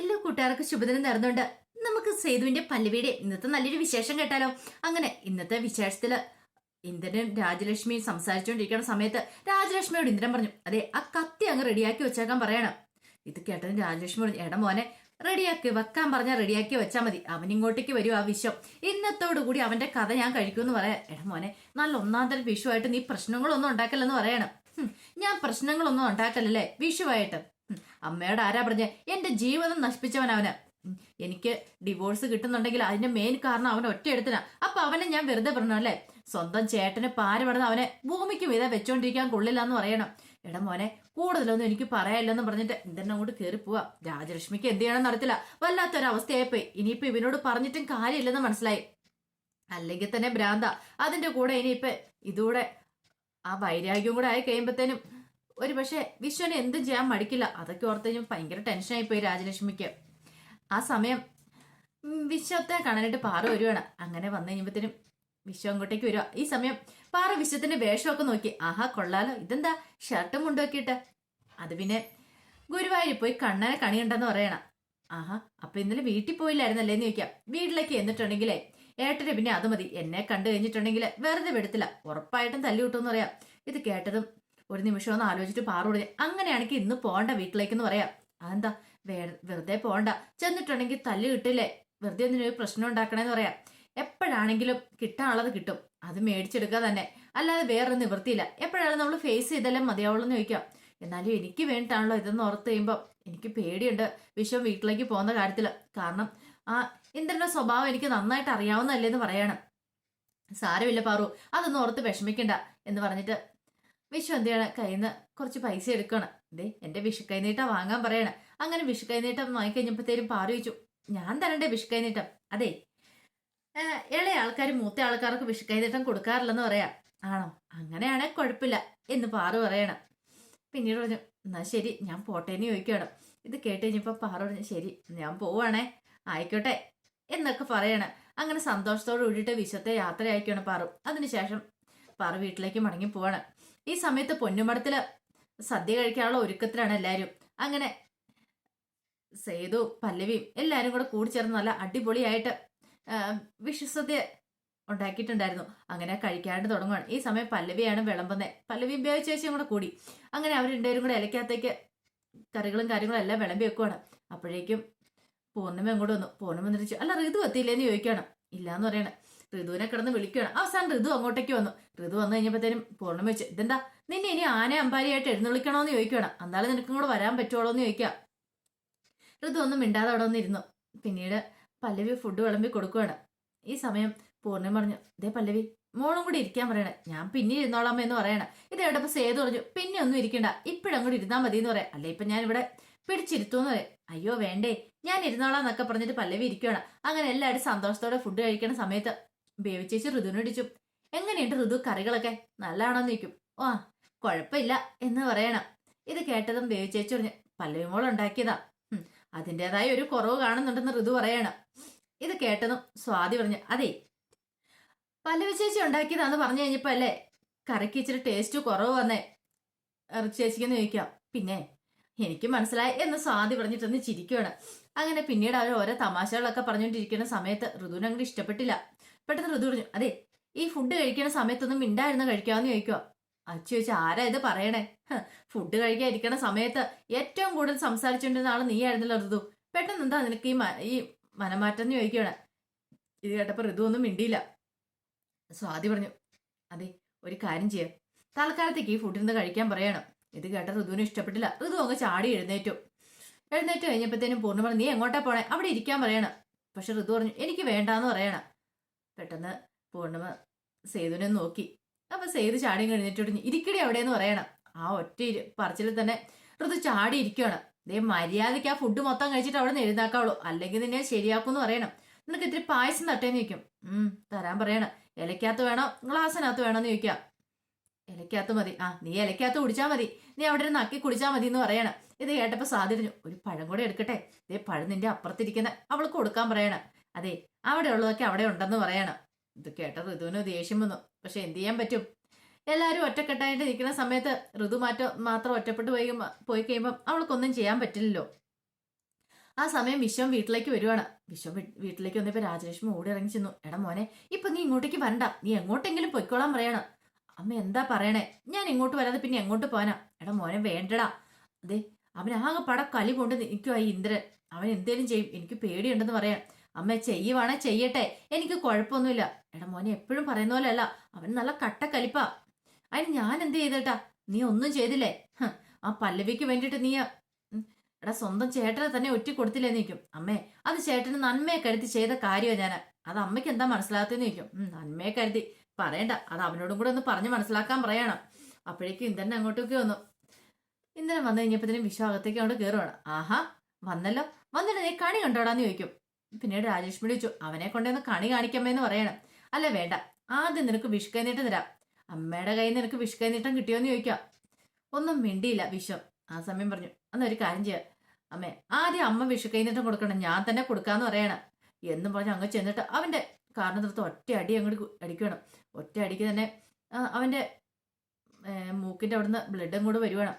എല്ലാ കൂട്ടുകാർക്കും ശുഭദിനം നേർന്നുണ്ട് നമുക്ക് സേതുവിന്റെ പല്ലവിയുടെ ഇന്നത്തെ നല്ലൊരു വിശേഷം കേട്ടാലോ? അങ്ങനെ ഇന്നത്തെ വിശേഷത്തിൽ ഇന്ദ്രനും രാജലക്ഷ്മിയും സംസാരിച്ചുകൊണ്ടിരിക്കുന്ന സമയത്ത് രാജലക്ഷ്മിയോട് ഇന്ദ്രൻ പറഞ്ഞു അതെ ആ കത്തി അങ്ങ് റെഡിയാക്കി വെച്ചേക്കാൻ പറയണം. ഇത് കേട്ടതിന് രാജലക്ഷ്മി പറഞ്ഞു എടാ മോനെ റെഡിയാക്കി വെക്കാൻ പറഞ്ഞാൽ റെഡിയാക്കി വെച്ചാൽ മതി. അവൻ ഇങ്ങോട്ടേക്ക് വരും ആ വിഷം ഇന്നത്തോടു കൂടി അവന്റെ കഥ ഞാൻ കഴിക്കുമെന്ന് പറയാം. എടാ മോനെ നല്ല ഒന്നാം തരം വിഷുവായിട്ട് നീ പ്രശ്നങ്ങളൊന്നും ഉണ്ടാക്കല്ലെന്ന് പറയണം. ഞാൻ പ്രശ്നങ്ങളൊന്നും ഉണ്ടാക്കലല്ലേ? വിഷുവായിട്ട്. അമ്മയോട് ആരാ പറഞ്ഞ? എന്റെ ജീവിതം നശിപ്പിച്ചവൻ അവന്. എനിക്ക് ഡിവോഴ്സ് കിട്ടുന്നുണ്ടെങ്കിൽ അതിന്റെ മെയിൻ കാരണം അവൻ ഒറ്റ എടുത്തിനാ അപ്പൊ അവനെ ഞാൻ വെറുതെ പറഞ്ഞു അല്ലേ? സ്വന്തം ചേട്ടന് പാര അവനെ ഭൂമിക്ക് വിധ വെച്ചോണ്ടിരിക്കാൻ കൊള്ളില്ല എന്ന് പറയണം. എടാ മോനെ കൂടുതലൊന്നും എനിക്ക് പറയാനില്ലെന്ന് പറഞ്ഞിട്ട് ഇന്ദ്രൻ അങ്ങോട്ട് കയറി പോവാ. രാജലക്ഷ്മിക്ക് എന്ത് ചെയ്യണമെന്ന് അറിയത്തില്ല. വല്ലാത്തൊരവസ്ഥയായിപ്പോയി. ഇനിയിപ്പോ ഇവനോട് പറഞ്ഞിട്ടും കാര്യമില്ലെന്ന് മനസ്സിലായി. അല്ലെങ്കിൽ തന്നെ ഭ്രാന്ത. അതിന്റെ കൂടെ ഇനിയിപ്പോ ഇതൂടെ ആ വൈരാഗ്യവും കൂടെ ആയി കഴിയുമ്പത്തേനും ഒരു പക്ഷേ വിശ്വനെ എന്തും ചെയ്യാൻ മടിക്കില്ല. അതൊക്കെ ഓർത്ത് കഴിഞ്ഞാൽ ഭയങ്കര ടെൻഷനായി പോയി രാജലക്ഷ്മിക്ക്. ആ സമയം വിശ്വത്തെ കാണാനായിട്ട് പാറ വരുവാണ്. അങ്ങനെ വന്നു കഴിയുമ്പോഴത്തേനും വിശ്വം അങ്ങോട്ടേക്ക് വരിക ഈ സമയം പാറ വിശ്വത്തിന്റെ വേഷമൊക്കെ നോക്കി. ആഹാ കൊള്ളാലോ. ഇതെന്താ? ഷർട്ടും മുണ്ടൊക്കെയിട്ട് അത് പിന്നെ ഗുരുവായൂർ പോയി കണ്ണനെ കണിയുണ്ടെന്ന് പറയണം. ആഹാ അപ്പൊ ഇന്നലെ വീട്ടിൽ പോയില്ലായിരുന്നല്ലേ എന്ന് ചോദിക്കാം. വീട്ടിലേക്ക് എന്നിട്ടുണ്ടെങ്കിലേ ഏട്ടന് പിന്നെ അത് മതി. എന്നെ കണ്ടു കഴിഞ്ഞിട്ടുണ്ടെങ്കിൽ വെറുതെ വിടത്തില്ല. ഉറപ്പായിട്ടും തല്ലി കിട്ടുമെന്ന് പറയാം. ഇത് കേട്ടതും ഒരു നിമിഷം ഒന്ന് ആലോചിച്ചിട്ട് പാറോട് അങ്ങനെയാണെങ്കിൽ ഇന്ന് പോണ്ട വീട്ടിലേക്കെന്ന് പറയാം. അതെന്താ വേ- വെറുതെ പോകണ്ട ചെന്നിട്ടുണ്ടെങ്കിൽ തല്ല് കിട്ടില്ലേ? വെറുതെ എന്തിനൊരു പ്രശ്നം ഉണ്ടാക്കണേന്ന് പറയാം. എപ്പോഴാണെങ്കിലും കിട്ടാനുള്ളത് കിട്ടും. അത് മേടിച്ചെടുക്കുക തന്നെ. അല്ലാതെ വേറെ നിവൃത്തിയില്ല. എപ്പോഴാണ് നമ്മൾ ഫേസ് ചെയ്തെല്ലാം മതിയാവുള്ളൂ എന്ന് ചോദിക്കാം. എന്നാലും എനിക്ക് വേണ്ടിയിട്ടാണല്ലോ ഇതെന്ന് ഓർത്ത് കഴിയുമ്പോൾ എനിക്ക് പേടിയുണ്ട് വിഷം വീട്ടിലേക്ക് പോകുന്ന കാര്യത്തിൽ കാരണം ആ ഇന്ദ്രന്റെ സ്വഭാവം എനിക്ക് നന്നായിട്ട് അറിയാവുന്നതല്ലേ എന്ന് പറയാണ്. സാരമില്ല പാറു അതൊന്നും ഓർത്ത് വിഷമിക്കണ്ട എന്ന് പറഞ്ഞിട്ട് വിഷു എന്ത് ചെയ്യണം? കയ്യിൽ നിന്ന് കുറച്ച് പൈസ എടുക്കണം. ദേ എന്റെ വിഷു കൈനീട്ടം വാങ്ങാൻ പറയണം. അങ്ങനെ വിഷു കൈനീട്ടം വാങ്ങിക്കഴിഞ്ഞപ്പോഴത്തേരും പാറു ചോദിച്ചു ഞാൻ തരണ്ടേ വിഷു കൈനീട്ടം അതെ ഇളയ ആൾക്കാർ മൂത്ത ആൾക്കാർക്ക് വിഷു കൈനീട്ടം കൊടുക്കാറില്ലെന്ന് പറയാം. ആണോ? അങ്ങനെയാണെങ്കിൽ കുഴപ്പമില്ല എന്ന് പാറു പറയണം. പിന്നീട് പറഞ്ഞു എന്നാ ശരി ഞാൻ പോട്ടേന്ന് ചോദിക്കണം ഇത് കേട്ട് കഴിഞ്ഞപ്പോൾ പാറു പറഞ്ഞു ശരി ഞാൻ പോവാണേ ആയിക്കോട്ടെ എന്നൊക്കെ പറയണം. അങ്ങനെ സന്തോഷത്തോട് കൂടിയിട്ട് വിശ്വത്തെ യാത്ര അയക്കുകയാണ് പാറു. അതിനുശേഷം പാറു വീട്ടിലേക്ക് മടങ്ങി പോവാണ്. ഈ സമയത്ത് പൊന്നുമടത്തിൽ സദ്യ കഴിക്കാനുള്ള ഒരുക്കത്തിലാണ് എല്ലാവരും അങ്ങനെ സേതു പല്ലവിയും എല്ലാവരും കൂടെ കൂടി ചേർന്ന് നല്ല അടിപൊളിയായിട്ട് വിഷുസദ്യ ഉണ്ടാക്കിയിട്ടുണ്ടായിരുന്നു. അങ്ങനെ കഴിക്കാണ്ട് തുടങ്ങുകയാണ് ഈ സമയം പല്ലവിയാണ് വിളമ്പുന്നത് പല്ലവി ഉപയോഗിച്ച ശേഷം കൂടെ കൂടി. അങ്ങനെ അവർ രണ്ടുപേരും കൂടെ ഇലക്കകത്തേക്ക് കറികളും കാര്യങ്ങളും എല്ലാം വിളമ്പി വെക്കുവാണ്. അപ്പോഴേക്കും പൂർണിമ അങ്ങോട്ട് വന്നു. പൂർണിമ ചോദിച്ചു, അല്ല ഋതു എത്തിയില്ലേന്ന് ചോദിക്കുകയാണ്. ഇല്ലാന്ന് പറയണ. ഋതുവിനെ കിടന്ന് വിളിക്കുകയാണ്. അവസാനം ഋതു അങ്ങോട്ടേക്ക് വന്നു. ഋതു വന്നു കഴിഞ്ഞപ്പോഴത്തേനും പൂർണം വെച്ചു ഇതെന്താ? നിന്നെ ഇനി ആന അമ്പാരിയായിട്ട് എഴുന്നള്ളിക്കണോന്ന് ചോദിക്കുകയാണ്. എന്നാലും നിനക്കും കൂടെ വരാൻ പറ്റുള്ളൂ എന്ന് ചോദിക്കാം ഋതു ഒന്നും മിണ്ടാതെ അവിടെ വന്നിരുന്നു. പിന്നീട് പല്ലവി ഫുഡ് വിളമ്പി കൊടുക്കുകയാണ്. ഈ സമയം പൂർണം പറഞ്ഞു ഇതേ പല്ലവി മോളും കൂടി ഇരിക്കാൻ പറയണേ. ഞാൻ പിന്നെ ഇരുന്നോളാം എന്ന് പറയണേ. ഇത് എവിടെ സേതു പറഞ്ഞു പിന്നെ ഒന്നും ഇരിക്കണ്ട. ഇപ്പഴങ്ങോട്ട് ഇരുന്നാൽ മതി എന്ന് പറയാം. അല്ലെ ഇപ്പൊ ഞാൻ ഇവിടെ പിടിച്ചിരുത്തൂന്ന് പറയാം. അയ്യോ വേണ്ടേ. ഞാൻ ഇരുന്നോളാം എന്നൊക്കെ പറഞ്ഞിട്ട് പല്ലവി ഇരിക്കുകയാണ്. അങ്ങനെ എല്ലാവരും സന്തോഷത്തോടെ ഫുഡ് കഴിക്കുന്ന സമയത്ത് ബേവിച്ചേച്ചി ഋതുവിനെ ഇടിച്ചു എങ്ങനെയുണ്ട് ഋതു? കറികളൊക്കെ നല്ലതാണോന്ന് ചോദിക്കും. ആ കുഴപ്പമില്ല എന്ന് പറയണം. ഇത് കേട്ടതും ബേവിച്ചേച്ചി പറഞ്ഞു പല്ലവിമോൾ ഉണ്ടാക്കിയതാ. അതിന്റെതായ ഒരു കുറവ് കാണുന്നുണ്ടെന്ന് ഋതു പറയണം. ഇത് കേട്ടതും സ്വാതി പറഞ്ഞു അതെ. പല്ലവി ചേച്ചി ഉണ്ടാക്കിയതാന്ന് പറഞ്ഞു കഴിഞ്ഞപ്പോ അല്ലേ? കറിക്ക് ഇച്ചിരി ടേസ്റ്റ് കുറവ് വന്നേ. ഇറച്ചി ചേച്ചിക്കെന്ന് ചോദിക്കാം. പിന്നെ? എനിക്ക് മനസ്സിലായി എന്ന് സ്വാതി പറഞ്ഞിട്ടൊന്ന് ചിരിക്കുകയാണ് അങ്ങനെ പിന്നീട് അവർ ഓരോ തമാശകളൊക്കെ പറഞ്ഞുകൊണ്ടിരിക്കുന്ന സമയത്ത് ഋതുവിനങ്ങോട്ട് ഇഷ്ടപ്പെട്ടില്ല. പെട്ടെന്ന് ഋതു പറഞ്ഞു അതെ ഈ ഫുഡ് കഴിക്കുന്ന സമയത്തൊന്നും മിണ്ടായിരുന്നു കഴിക്കാമെന്ന് ചോദിക്കുക അച്ചു ചോദിച്ചു ആരാ ഇത് പറയണേ? ഫുഡ് കഴിക്കാൻ ഇരിക്കണ സമയത്ത് ഏറ്റവും കൂടുതൽ സംസാരിച്ചുകൊണ്ടിരുന്ന ആൾ നീയായിരുന്നല്ലോ ഋതു. പെട്ടെന്ന് എന്താ നിനക്ക് ഈ ഈ മനമാറ്റം എന്ന് ചോദിക്കുകയാണ് ഇത് കേട്ടപ്പോൾ ഋതു ഒന്നും മിണ്ടിയില്ല. സ്വാതി പറഞ്ഞു അതെ ഒരു കാര്യം ചെയ്യാം. തൽക്കാലത്തേക്ക് ഈ ഫുഡിൽ നിന്ന് കഴിക്കാൻ പറയണം. ഇത് കേട്ട ഋതുവിന് ഇഷ്ടപ്പെട്ടില്ല. ഋതു അങ്ങ് ചാടി എഴുന്നേറ്റു. എഴുന്നേറ്റ് കഴിഞ്ഞപ്പോഴത്തേനും പൂർണ പറഞ്ഞു നീ എങ്ങോട്ടാ പോണേ? അവിടെ ഇരിക്കാൻ പറയണം. പക്ഷെ ഋതു പറഞ്ഞു എനിക്ക് വേണ്ടാന്ന് പറയണം. പെട്ടെന്ന് പൂർണിമ സേതുവിനെ നോക്കി. അപ്പൊ സേതു ചാടി കഴിഞ്ഞിട്ട് ഇരിക്കടി അവിടെ എന്ന് പറയണം. ആ ഒറ്റ പറച്ചിൽ തന്നെ ഋതു ചാടി ഇരിക്കുകയാണ് ദേ മര്യാദയ്ക്ക് ആ ഫുഡ് മൊത്തം കഴിച്ചിട്ട് അവിടെ നിന്ന് അല്ലെങ്കിൽ നിന്നെ ശരിയാക്കുമെന്ന് പറയണം. നിനക്ക് ഇത്തിരി പായസം തട്ടേന്ന് ചോദിക്കും. ഉം തരാൻ പറയണം. ഇലക്കകത്ത് വേണോ? ഗ്ലാസ്സിനകത്ത് വേണോന്ന് ചോദിക്കാം ഇലക്കകത്ത് മതി. ആ നീ ഇലക്കകത്ത് കുടിച്ചാൽ മതി. നീ അവിടെ ഒരു നക്കി കുടിച്ചാൽ മതി എന്ന് പറയണം. ഇത് കേട്ടപ്പോ സാധ്യതഞ്ഞു ഒരു പഴം കൂടെ എടുക്കട്ടെ. ഇതേ പഴം നിന്റെ അപ്പുറത്തിരിക്കുന്ന അവൾക്ക് കൊടുക്കാൻ പറയണം. അതെ അവിടെ ഉള്ളതൊക്കെ അവിടെ ഉണ്ടെന്ന് പറയണം. ഇത് കേട്ട ഋതുവിന് ദേഷ്യം വന്നു. പക്ഷെ എന്ത് ചെയ്യാൻ പറ്റും? എല്ലാവരും ഒറ്റക്കെട്ടായിട്ട് നിൽക്കുന്ന സമയത്ത് ഋതു മാറ്റം മാത്രം ഒറ്റപ്പെട്ട് പോയി പോയി കഴിയുമ്പം അവൾക്കൊന്നും ചെയ്യാൻ പറ്റില്ലല്ലോ. ആ സമയം വിശ്വം വീട്ടിലേക്ക് വരുവാണ്. വിശ്വം വീട്ടിലേക്ക് വന്നപ്പോൾ രാജലക്ഷ്മി ഓടി ഇറങ്ങി ചെന്നു. എടാ മോനെ ഇപ്പൊ നീ ഇങ്ങോട്ടേക്ക് വരണ്ട. നീ എങ്ങോട്ടെങ്കിലും പൊയ്ക്കോളാൻ പറയണം. അമ്മ എന്താ പറയണേ? ഞാൻ ഇങ്ങോട്ട് വരാതെ പിന്നെ എങ്ങോട്ട് പോനാ എടാ മോനെ വേണ്ടടാ. അതെ അവൻ ആകെ പട കലി കൊണ്ട് നിൽക്കുവായി ഈ ഇന്ദ്രൻ. അവൻ എന്തേലും ചെയ്യും. എനിക്ക് പേടിയുണ്ടെന്ന് പറയാം. അമ്മ ചെയ്യുവാണെ ചെയ്യട്ടെ. എനിക്ക് കുഴപ്പമൊന്നുമില്ല. എടാ മോനെ എപ്പോഴും പറയുന്ന പോലെ അല്ല അവൻ നല്ല കട്ട കലിപ്പാ അതിന് ഞാൻ എന്ത് ചെയ്തേട്ടാ? നീ ഒന്നും ചെയ്തില്ലേ? ആ പല്ലവിക്ക് വേണ്ടിയിട്ട് നീ എടാ സ്വന്തം ചേട്ടനെ തന്നെ ഒറ്റ കൊടുത്തില്ലേ നിൽക്കും അമ്മേ അത് ചേട്ടന് നന്മയെ കരുതി ചെയ്ത കാര്യമാണ് ഞാൻ അത് അമ്മയ്ക്ക് എന്താ മനസ്സിലാകത്തെന്ന് ചോദിക്കും. നന്മയെ കരുതി. പറയണ്ട അത് അവനോടും കൂടെ ഒന്ന് പറഞ്ഞ് മനസ്സിലാക്കാൻ പറയണം. അപ്പോഴേക്കും ഇന്ദ്രൻ അങ്ങോട്ടൊക്കെ വന്നു. ഇന്ദ്രൻ വന്നു കഴിഞ്ഞപ്പോഴത്തേനും വിശ്വാസത്തേക്ക് അങ്ങോട്ട് കയറുവാണ് ആഹാ വന്നല്ലോ. വന്നിട്ട് നീ കണി കണ്ടോടാന്ന് ചോദിക്കും. പിന്നീട് രാജേഷ് വിളിച്ചു അവനെ കൊണ്ടുവന്ന് കണി കാണിക്കാമെന്ന് പറയണം. അല്ല വേണ്ട. ആദ്യം നിനക്ക് വിഷ് തരാം. അമ്മയുടെ കയ്യിൽ നിനക്ക് വിഷുക്കൈ കിട്ടിയോ കിട്ടിയോന്ന് ചോദിക്കാം. ഒന്നും മിണ്ടിയില്ല വിഷം ആ സമയം പറഞ്ഞു. അന്നൊരു കാര്യം ചെയ്യാം. അമ്മേ ആദ്യം അമ്മ വിഷുക്കൈ കൈനീട്ടം കൊടുക്കണം. ഞാൻ തന്നെ കൊടുക്കാന്ന് പറയണം. എന്നും പറഞ്ഞ് അങ്ങ് ചെന്നിട്ട് അവന്റെ കാരണം തീർത്ത് ഒറ്റ അടി അങ്ങോട്ട് അടിക്കണം ഒറ്റ അടിക്ക് തന്നെ അവന്റെ മൂക്കിന്റെ അവിടുന്ന് ബ്ലഡും കൂടെ വരുവാണ്.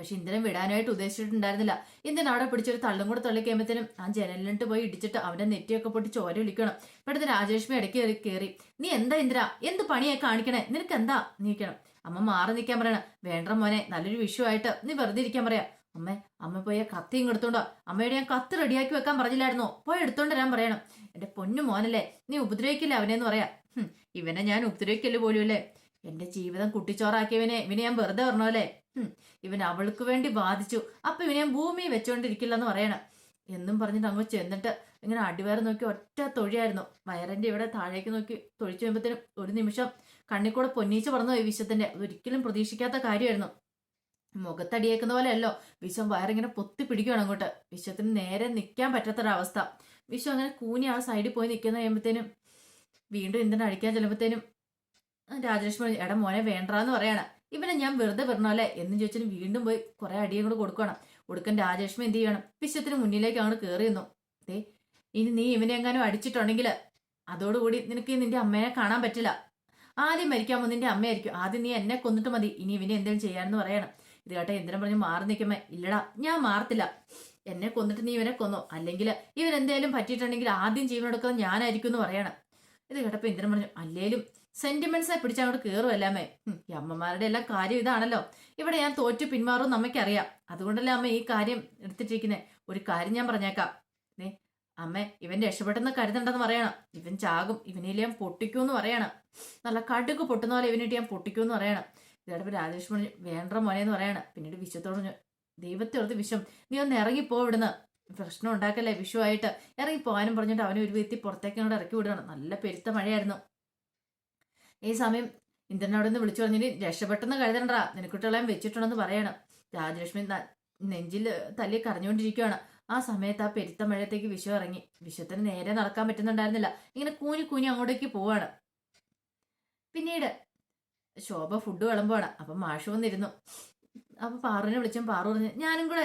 പക്ഷെ ഇന്ദ്രൻ വിടാനായിട്ട് ഉദ്ദേശിച്ചിട്ടുണ്ടായിരുന്നില്ല. ഇന്ദ്രൻ അവിടെ പിടിച്ചൊരു തള്ളും കൂടെ തള്ളി കഴിയുമ്പോഴത്തേനും ആ ജനലിലിട്ട് പോയി ഇടിച്ചിട്ട് അവന്റെ നെറ്റിയൊക്കെ പൊട്ടി ചോര വിളിക്കണം. പെട്ടെന്ന് രാജലക്ഷ്മി ഇടയ്ക്ക് കയറി നീ എന്താ ഇന്ദ്ര? എന്ത് പണിയായി കാണിക്കണേ? നിനക്ക് എന്താ? നീക്കണം അമ്മ മാറി നിൽക്കാൻ പറയണം. വേണ്ട മോനെ നല്ലൊരു വിഷയമായിട്ട് നീ വെറുതെ ഇരിക്കാൻ പറയാ. അമ്മേ അമ്മ പോയി കത്തിയും കൊടുത്തോണ്ടോ അമ്മയുടെ ഞാൻ കത്ത് റെഡിയാക്കി വെക്കാൻ പറഞ്ഞില്ലായിരുന്നോ? പോയി എടുത്തോണ്ട് വരാൻ പറയണം. എന്റെ പൊന്നു മോനല്ലേ നീ ഉപദ്രവിക്കില്ല അവനെന്ന് പറയാ? ഇവനെ ഞാൻ ഉപദ്രവിക്കൽ പോലും അല്ലേ? എന്റെ ജീവിതം കുട്ടിച്ചോറാക്കിയവനെ ഇവനെ ഞാൻ വെറുതെ പറഞ്ഞല്ലേ ഇവൻ അവൾക്ക് വേണ്ടി ബാധിച്ചു അപ്പൊ ഇവനെ ഭൂമി ഭൂമി വെച്ചോണ്ടിരിക്കില്ലെന്ന് പറയണം. എന്നും പറഞ്ഞിട്ട് അങ്ങ് ചെന്നിട്ട് ഇങ്ങനെ അടിവയറ് നോക്കി ഒറ്റ തൊഴിയായിരുന്നു. വയറിന്റെ ഇവിടെ താഴേക്ക് നോക്കി തൊഴിച്ചു വരുമ്പോഴത്തേനും ഒരു നിമിഷം കണ്ണിക്കൂടെ പൊന്നീച്ച് പറന്നു പോയി വിശ്വത്തിന്റെ. അതൊരിക്കലും പ്രതീക്ഷിക്കാത്ത കാര്യമായിരുന്നു. മുഖത്തടിയേക്കുന്ന പോലെയല്ലോ. വിശ്വം വയറിങ്ങനെ പൊത്തി പിടിക്കുകയാണ് അങ്ങോട്ട്. വിശ്വത്തിന് നേരെ നിൽക്കാൻ പറ്റാത്തൊരവസ്ഥ. വിശ്വം അങ്ങനെ കൂനി ആ സൈഡിൽ പോയി നിൽക്കുന്ന കഴിയുമ്പോഴത്തേനും വീണ്ടും ഇന്ധനം അഴിക്കാൻ ചെല്ലുമ്പോഴത്തേനും രാജലക്ഷ്മി എടാ മോനെ വേണ്ടാന്ന് പറയണം. ഇവനെ ഞാൻ വെറുതെ പറഞ്ഞോലെ? എന്ന് ചോദിച്ചാൽ വീണ്ടും പോയി കുറെ അടിയും കൂടെ കൊടുക്കണം. കൊടുക്കാൻ രാജേഷ്മ എന്ത് ചെയ്യണം? വിശ്വത്തിന് മുന്നിലേക്ക് അങ്ങോട്ട് ദേ ഇനി നീ ഇവനെ എങ്ങാനും അടിച്ചിട്ടുണ്ടെങ്കിൽ അതോടുകൂടി നിനക്ക് നിന്റെ അമ്മയെ കാണാൻ പറ്റില്ല. ആദ്യം മരിക്കാമോ നിന്റെ അമ്മയായിരിക്കും. ആദ്യം നീ എന്നെ കൊന്നിട്ട് മതി. ഇനി ഇവനെ എന്തെങ്കിലും ചെയ്യാമെന്ന് പറയണം. ഇത് കേട്ടെ എന്തിനും പറഞ്ഞു മാറി നിൽക്കുമ്പോ ഇല്ലടാ ഞാൻ മാറത്തില്ല. എന്നെ കൊന്നിട്ട് നീ ഇവനെ കൊന്നു? അല്ലെങ്കിൽ ഇവൻ എന്തെങ്കിലും പറ്റിയിട്ടുണ്ടെങ്കിൽ ആദ്യം ജീവനെടുക്കുന്നത് ഞാനായിരിക്കും എന്ന് പറയണം. ഇത് കേട്ടപ്പോ ഇന്ദ്രൻ പറഞ്ഞു അല്ലേലും സെന്റിമെന്റ്സെ പിടിച്ച് അങ്ങോട്ട് കയറുമല്ലാമേ ഈ അമ്മമാരുടെ എല്ലാം കാര്യം ഇതാണല്ലോ. ഇവിടെ ഞാൻ തോറ്റു പിന്മാറും നമ്മയ്ക്കറിയാം അതുകൊണ്ടല്ലേ അമ്മ ഈ കാര്യം എടുത്തിട്ടിരിക്കുന്നത് ഒരു കാര്യം ഞാൻ പറഞ്ഞേക്കാം. ഏ അമ്മ ഇവൻ രക്ഷപ്പെട്ടെന്ന് കരുതണ്ടെന്ന് പറയണം. ഇവൻ ചാകും ഇവനെ ഞാൻ പൊട്ടിക്കൂന്ന് പറയണം. നല്ല കടുക്ക് പൊട്ടുന്ന പോലെ ഇവനിട്ട് ഞാൻ പൊട്ടിക്കൂന്ന് പറയണം. ഇതോടൊപ്പം പറഞ്ഞു വേണ്ട മോനെ എന്ന് പറയണം. പിന്നീട് വിശ്വത്തോട് ദൈവത്തെ ഓർത്ത് വിശ്വം നീ ഒന്ന് ഇറങ്ങിപ്പോ ഇവിടുന്ന്. പ്രശ്നം ഉണ്ടാക്കല്ലേ വിഷുവായിട്ട്. ഇറങ്ങി പോകാനും പറഞ്ഞിട്ട് അവനെ ഒരു വ്യക്തി പുറത്തേക്ക് അങ്ങോട്ട് ഇറക്കി വിടണം നല്ല പെരുത്ത മഴയായിരുന്നു. ഈ സമയം ഇന്ദ്രൻ അവിടെ നിന്ന് വിളിച്ചു പറഞ്ഞിട്ട് രക്ഷപ്പെട്ടെന്ന് കരുതണ്ടാ നിനക്കുട്ടികളെയും വെച്ചിട്ടുണ്ടെന്ന് പറയണം. രാജലക്ഷ്മി നെഞ്ചിൽ തല്ലി കരഞ്ഞുകൊണ്ടിരിക്കുകയാണ് ആ സമയത്ത് ആ പെരുത്ത മഴയത്തേക്ക് വിഷം ഇറങ്ങി. വിഷത്തിന് നേരെ നടക്കാൻ പറ്റുന്നുണ്ടായിരുന്നില്ല. ഇങ്ങനെ കൂനി കൂനി അങ്ങോട്ടേക്ക് പോവാണ്. പിന്നീട് ശോഭ ഫുഡ് വിളമ്പാണ് അപ്പം മാഷ് വന്നിരുന്നു. അപ്പൊ പാറുവിനെ വിളിച്ചും പാറു പറഞ്ഞു ഞാനും കൂടെ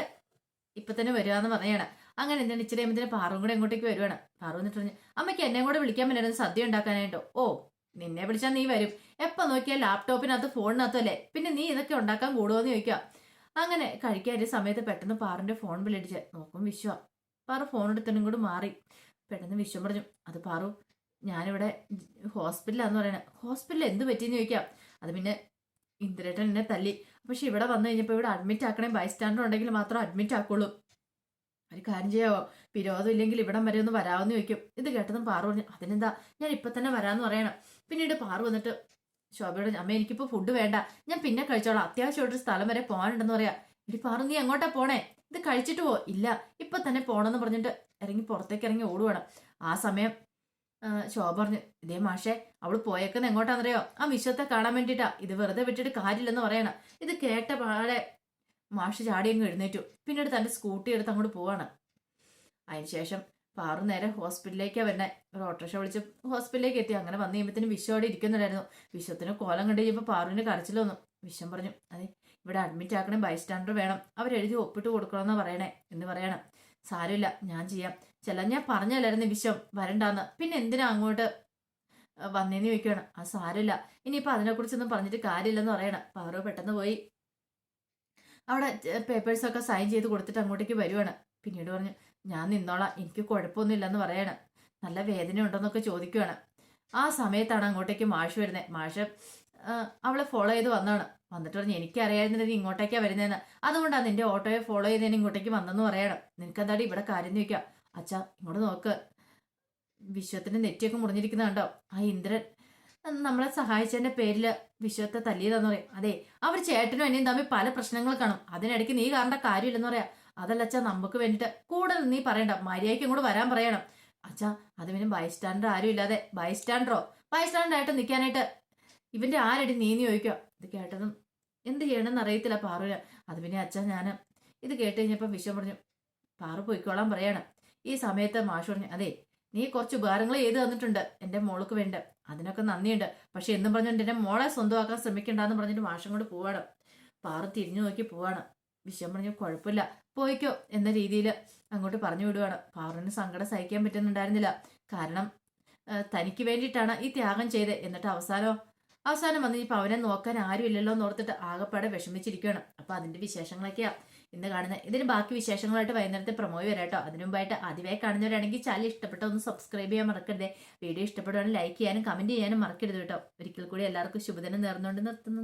ഇപ്പൊ തന്നെ വരുവാന്ന് പറയാണ് അങ്ങനെ എന്താണ് ഇച്ചിരി കഴിയുമ്പോൾ പാറും കൂടെ ഇങ്ങോട്ടേക്ക് വരുവാണ്. പാറു എന്നിട്ട് പറഞ്ഞു അമ്മയ്ക്ക് എന്നെ കൂടെ വിളിക്കാൻ പറ്റുന്നത് സദ്യ ഉണ്ടാക്കാനായിട്ടോ? ഓ നിന്നെ വിളിച്ചാൽ നീ വരും. എപ്പൊ നോക്കിയാൽ ലാപ്ടോപ്പിനകത്ത് ഫോണിനകത്തും അല്ലേ പിന്നെ നീ ഇതൊക്കെ ഉണ്ടാക്കാൻ കൂടുമോന്ന് ചോദിക്കാം അങ്ങനെ കഴിക്കാൻ ഒരു സമയത്ത് പെട്ടെന്ന് പാറിന്റെ ഫോൺ വിളിച്ച് നോക്കും വിശ്വ. പാറു ഫോൺ എടുത്തനും കൂടി മാറി. പെട്ടെന്ന് വിശ്വം പറഞ്ഞു അത് പാറു ഞാനിവിടെ ഹോസ്പിറ്റലാന്ന് പറയണേ. ഹോസ്പിറ്റലിൽ എന്ത് പറ്റിയെന്ന് ചോദിക്കാം അത് പിന്നെ ഇന്ദ്രേട്ടൻ എന്നെ തല്ലി. പക്ഷെ ഇവിടെ വന്നു കഴിഞ്ഞപ്പോൾ ഇവിടെ അഡ്മിറ്റ് ആക്കണേ ബൈസ്റ്റാൻഡർ ഉണ്ടെങ്കിൽ മാത്രം അഡ്മിറ്റ് ആക്കുള്ളൂ. ഒരു കാര്യം ചെയ്യാവോ? വിരോധം ഇല്ലെങ്കിൽ ഇവിടം വരെ ഒന്ന് വരാമെന്ന് ചോദിക്കും. ഇത് കേട്ടതും പാറു പറഞ്ഞു അതിനെന്താ? ഞാൻ ഇപ്പൊ തന്നെ വരാമെന്ന് പറയണം. പിന്നീട് പാറു വന്നിട്ട് ശോഭയോട് അമ്മ എനിക്കിപ്പോ ഫുഡ് വേണ്ട. ഞാൻ പിന്നെ കഴിച്ചോളാം. അത്യാവശ്യമായിട്ടൊരു സ്ഥലം വരെ പോകാനുണ്ടെന്ന് പറയാ. ഇടി പാറു നീ എങ്ങോട്ടാ പോണേ? ഇത് കഴിച്ചിട്ട് പോ. ഇല്ല ഇപ്പൊ തന്നെ പോണെന്ന് പറഞ്ഞിട്ട് ഇറങ്ങി പുറത്തേക്ക് ഇറങ്ങി ഓടുവാണ്. ആ സമയം ശോഭ പറഞ്ഞു ഇതേ മാഷേ അവൾ പോയേക്കുന്ന എങ്ങോട്ടാന്നറിയോ? ആ വിശ്വത്തെ കാണാൻ വേണ്ടിട്ടാ ഇത് വെറുതെ വിട്ടിട്ട് കാര്യമില്ലെന്ന് പറയണം. ഇത് കേട്ട പാടെ മാഷ് ചാടി അങ്ങ് എഴുന്നേറ്റു. പിന്നീട് തന്റെ സ്കൂട്ടി എടുത്ത് അങ്ങോട്ട് പോവാണ്. അതിനുശേഷം പാറു നേരെ ഹോസ്പിറ്റലിലേക്കാണ് വരണേ ഒരു ഓട്ടോറിക്ഷ വിളിച്ച് ഹോസ്പിറ്റലിലേക്ക് എത്തി. അങ്ങനെ വന്നു കഴിയുമ്പോഴത്തേനും വിശ്വം അവിടെ ഇരിക്കുന്നുണ്ടായിരുന്നു. വിശ്വത്തിന് കോലം കണ്ടു കഴിയുമ്പോൾ പാറുവിന് കരച്ചിൽ വന്നു. പറഞ്ഞു അതെ ഇവിടെ അഡ്മിറ്റ് ആക്കണേ ബൈസ്റ്റാൻഡർ വേണം. അവരെഴുതി ഒപ്പിട്ട് കൊടുക്കണമെന്നാ പറയണേ എന്ന് പറയണം. സാരമില്ല ഞാൻ ചെയ്യാം. ചില ഞാൻ പറഞ്ഞല്ലായിരുന്നു വിശ്വം വരണ്ടാന്ന്. പിന്നെ എന്തിനാ അങ്ങോട്ട് വന്നേന്ന് ചോദിക്കുകയാണ് ആ സാരമില്ല. ഇനിയിപ്പോൾ അതിനെക്കുറിച്ചൊന്നും പറഞ്ഞിട്ട് കാര്യമില്ലെന്ന് പറയണം. പാറു പെട്ടെന്ന് പോയി. അവിടെ പേപ്പേഴ്സൊക്കെ സൈൻ ചെയ്ത് കൊടുത്തിട്ട് അങ്ങോട്ടേക്ക് വരുവാണ്. പിന്നീട് പറഞ്ഞു ഞാൻ നിന്നോളാം എനിക്ക് കുഴപ്പമൊന്നുമില്ലെന്ന് പറയണം. നല്ല വേദന ഉണ്ടോന്നൊക്കെ ചോദിക്കുവാണ്. ആ സമയത്താണ് അങ്ങോട്ടേക്ക് മാഷ് വരുന്നത് മാഷ് അവളെ ഫോളോ ചെയ്ത് വന്നാണ്. വന്നിട്ട് പറഞ്ഞു എനിക്കറിയായിരുന്നില്ല നീ ഇങ്ങോട്ടേക്കാണ് വരുന്നതെന്ന് അതുകൊണ്ടാണ് നിന്റെ ഓട്ടോയെ ഫോളോ ചെയ്തതിന് ഇങ്ങോട്ടേക്ക് വന്നെന്ന് പറയണം. നിനക്കെന്താടി ഇവിടെ കാര്യം ചോദിക്കാം. അച്ഛാ ഇങ്ങോട്ട് നോക്ക്. വിശ്വത്തിന്റെ നെറ്റിയൊക്കെ മുറിഞ്ഞിരിക്കുന്ന കണ്ടോ? ആ ഇന്ദ്രൻ നമ്മളെ സഹായിച്ചതിന്റെ പേരിൽ വിശ്വത്തെ തല്ലിയതാന്ന് പറയാം. അതെ അവർ ചേട്ടനും എന്നെയും തമ്മിൽ പല പ്രശ്നങ്ങൾ കാണും. അതിനിടയ്ക്ക് നീ കാണേണ്ട കാര്യമില്ലെന്ന് പറയാം. അതല്ല അച്ഛാ നമുക്ക് വേണ്ടിട്ട്. കൂടുതൽ നീ പറയണ്ട. മര്യാദയ്ക്ക് ഇങ്ങോട്ട് വരാൻ പറയണം. അച്ഛാ അത് പിന്നെ ബൈസ്റ്റാൻഡർ ആരും ഇല്ലാതെ. ബൈസ്റ്റാൻഡറോ ബൈസ്റ്റാൻഡർ ആയിട്ട് നിൽക്കാനായിട്ട് ഇവന്റെ ആരടി നീ ചോദിക്കുക? ഇത് കേട്ടതും എന്ത് ചെയ്യണമെന്ന് അറിയത്തില്ല പാറുവിന്. അത് പിന്നെ അച്ഛൻ ഞാൻ ഇത് കേട്ട് കഴിഞ്ഞപ്പോൾ വിശ്വം പറഞ്ഞു പാറു പോയിക്കോളാൻ പറയാണ്. ഈ സമയത്ത് മാഷ് പറഞ്ഞു അതെ നീ കുറച്ച് ഉപകാരങ്ങൾ ചെയ്തു തന്നിട്ടുണ്ട്. എന്റെ മോൾക്ക് വേണ്ട അതിനൊക്കെ നന്ദിയുണ്ട്. പക്ഷെ എന്നും പറഞ്ഞുകൊണ്ട് എന്റെ മോളെ സ്വന്തമാക്കാൻ ശ്രമിക്കണ്ടെന്ന് പറഞ്ഞിട്ട് മാഷം കൊണ്ട് പോവാണ്. പാറു തിരിഞ്ഞു നോക്കി പോവാണ്. വിശ്വം പറഞ്ഞു കുഴപ്പമില്ല. പോയിക്കോ എന്ന രീതിയിൽ അങ്ങോട്ട് പറഞ്ഞു വിടുവാണ്. പാറുവിന് സങ്കടം സഹിക്കാൻ പറ്റുന്നുണ്ടായിരുന്നില്ല. കാരണം തനിക്ക് വേണ്ടിയിട്ടാണ് ഈ ത്യാഗം ചെയ്തത് എന്നിട്ട് അവസാനം അവസാനം വന്ന് ഇപ്പം അവനെ നോക്കാൻ ആരും ഇല്ലല്ലോ എന്ന് ഓർത്തിട്ട് ആകെപ്പാടെ വിഷമിച്ചിരിക്കുകയാണ് അപ്പൊ അതിന്റെ വിശേഷങ്ങളൊക്കെയാ. ഇന്ന് കാണുന്നത് ഇതിന് ബാക്കി വിശേഷങ്ങളായിട്ട് വൈകുന്നേരത്തെ പ്രൊമോയ് വരാം കേട്ടോ. അതിനു മുമ്പായിട്ട് ആദ്യമായി കാണുന്നവരാണെങ്കിൽ ചാനൽ ഇഷ്ടപ്പെട്ട ഒന്ന് സബ്സ്ക്രൈബ് ചെയ്യാൻ മറക്കരുതേ. വീഡിയോ ഇഷ്ടപ്പെടുവാണെങ്കിൽ ലൈക്ക് ചെയ്യാനും കമന്റ് ചെയ്യാനും മറക്കരുത് കേട്ടോ. ഒരിക്കൽ കൂടി എല്ലാവർക്കും ശുഭദിനം നേർന്നുകൊണ്ട് നിർത്തുന്നു.